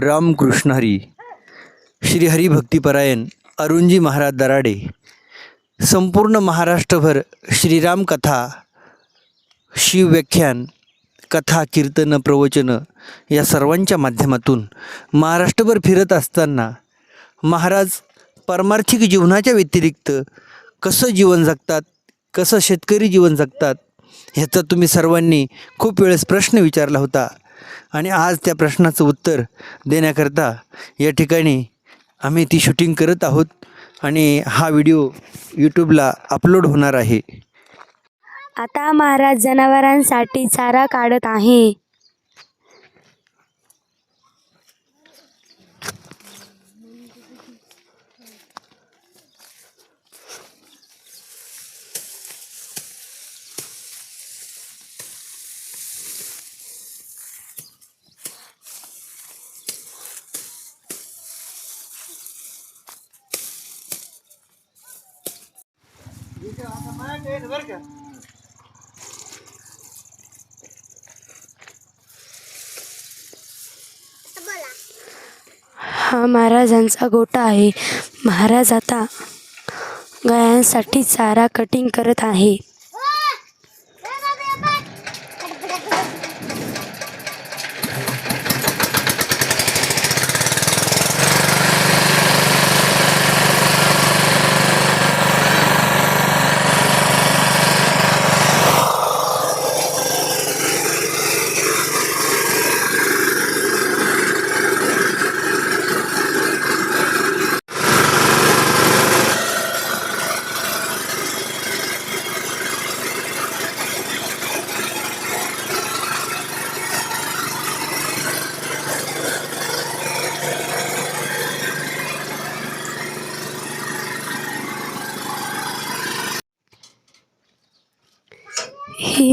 रामकृष्ण हरी श्री हरिभक्तिपरायण अरुणजी महाराज दराडे संपूर्ण महाराष्ट्रभर श्रीराम कथा शिवव्याख्यान कथा कीर्तन प्रवचनं या सर्वांच्या माध्यमातून महाराष्ट्रभर फिरत असताना महाराज परमार्थिक जीवनाच्या व्यतिरिक्त कसं जीवन जगतात कसं शेतकरी जीवन जगतात ह्याचा तुम्ही सर्वांनी खूप वेळेस प्रश्न विचारला होता. आणि आज त्या प्रश्नाचं उत्तर देण्याकरता या ठिकाणी आम्ही ती शूटिंग करत आहोत. आणि हा व्हिडिओ यूट्यूबला अपलोड होणार आहे. आता महाराज जनावरांसाठी चारा काढत आहे. हा महाराजांचा गोटा आहे. महाराज आता गायांसाठी चारा कटिंग करत आहे.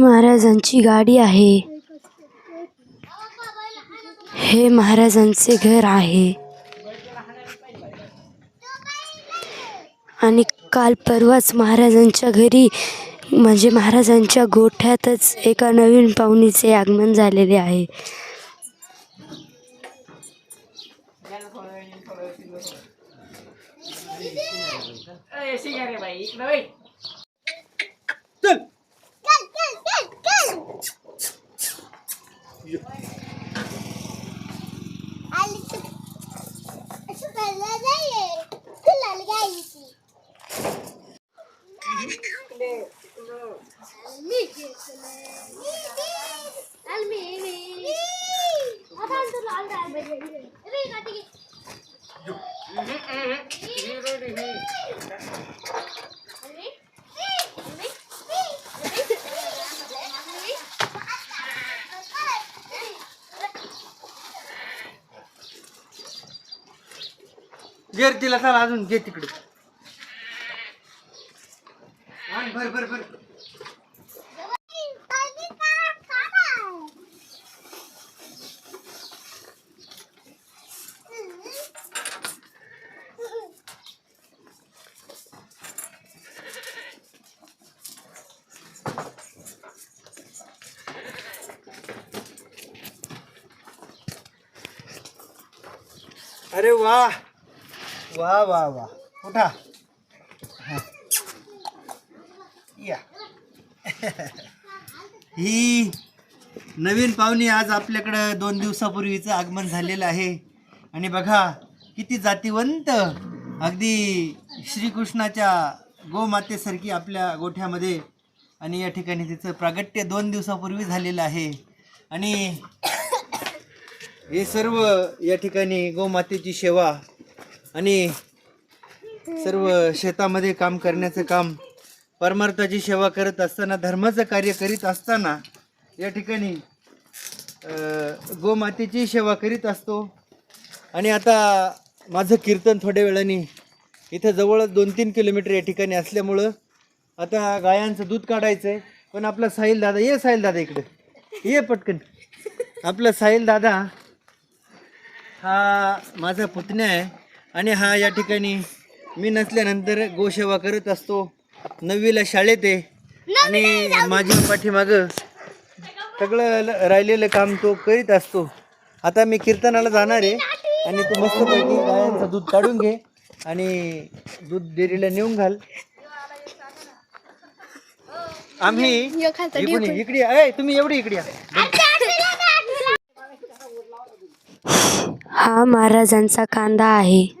महाराजांची गाडी आहे. हे महाराजांचे घर आहे. आणि काल परवाच महाराजांच्या घरी म्हणजे महाराजांच्या गोठ्यातच एका नवीन पाहुणीचे आगमन झालेले आहे. गेर तिला चला अजून घे तिकडे बर भर भर अरे वा वा वा वा उठा हा. या ही नवीन पाहुणी आज आपल्याकडं दोन दिवसापूर्वीचं आगमन झालेलं आहे. आणि बघा किती जातीवंत अगदी श्रीकृष्णाच्या गोमातेसारखी आपल्या गोठ्यामध्ये आणि या ठिकाणी तिचं प्रागट्य दोन दिवसापूर्वी झालेलं आहे. आणि हे सर्व या ठिकाणी गोमातेची सेवा आणि सर्व शेतामध्ये काम करण्याचं काम परमार्थाची सेवा करत असताना धर्माचं कार्य करीत असताना या ठिकाणी गोमातेची सेवा करीत असतो. आणि आता माझं कीर्तन थोड्या वेळाने इथं जवळच दोन तीन किलोमीटर या ठिकाणी असल्यामुळं आता गायांचं दूध काढायचं आहे पण आपला साहिल दादा ये साहिल दादा इकडे. ये पटकन. आपला साहिल दादा हा माझा पुतण्या आहे. आणि हा या ठिकाणी मी नसल्यानंतर गोसेवा करत असतो. नववीला शाळेत आहे. आणि माझ्या पाठीमागं सगळं ल- राहिलेलं काम तो करीत असतो. आता मी कीर्तनाला जाणार आहे. आणि तू मस्तपैकी गायांचं दूध काढून घे आणि दूध डेअरीला नेऊन घाल. आम्ही इकडून इकडे या. ए, तुम्ही एवढी इकडे या. हा महाराजांचा कांदा आहे.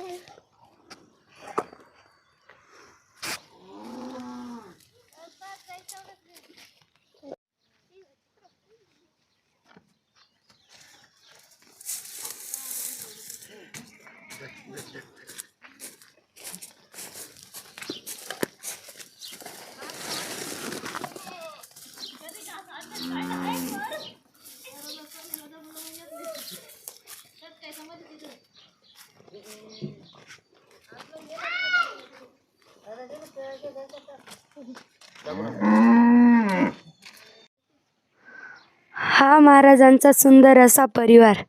हा महाराजांचा सुंदर असा परिवार.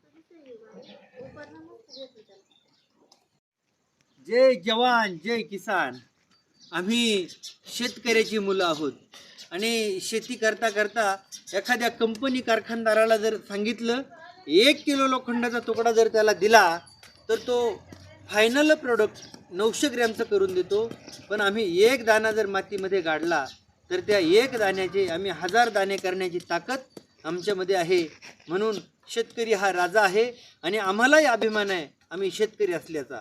जय जवान जय किसान. आम्ही शेतकऱ्याची मुलं आहोत. आणि शेती करता करता एखाद्या कंपनी कारखानदाराला जर सांगितलं एक किलो लोखंडाचा तुकडा जर त्याला दिला तर तो फायनल प्रोडक्ट नऊशे ग्रॅमचं करून देतो. पण आम्ही एक दाना जर मातीमध्ये गाडला तर त्या एक दाण्याचे आम्ही हजार दाणे करण्याची ताकद आमच्यामध्ये आहे. म्हणून शेतकरी हा राजा आहे आणि आम्हालाही अभिमान आहे. आम्ही शेतकरी असल्याचा.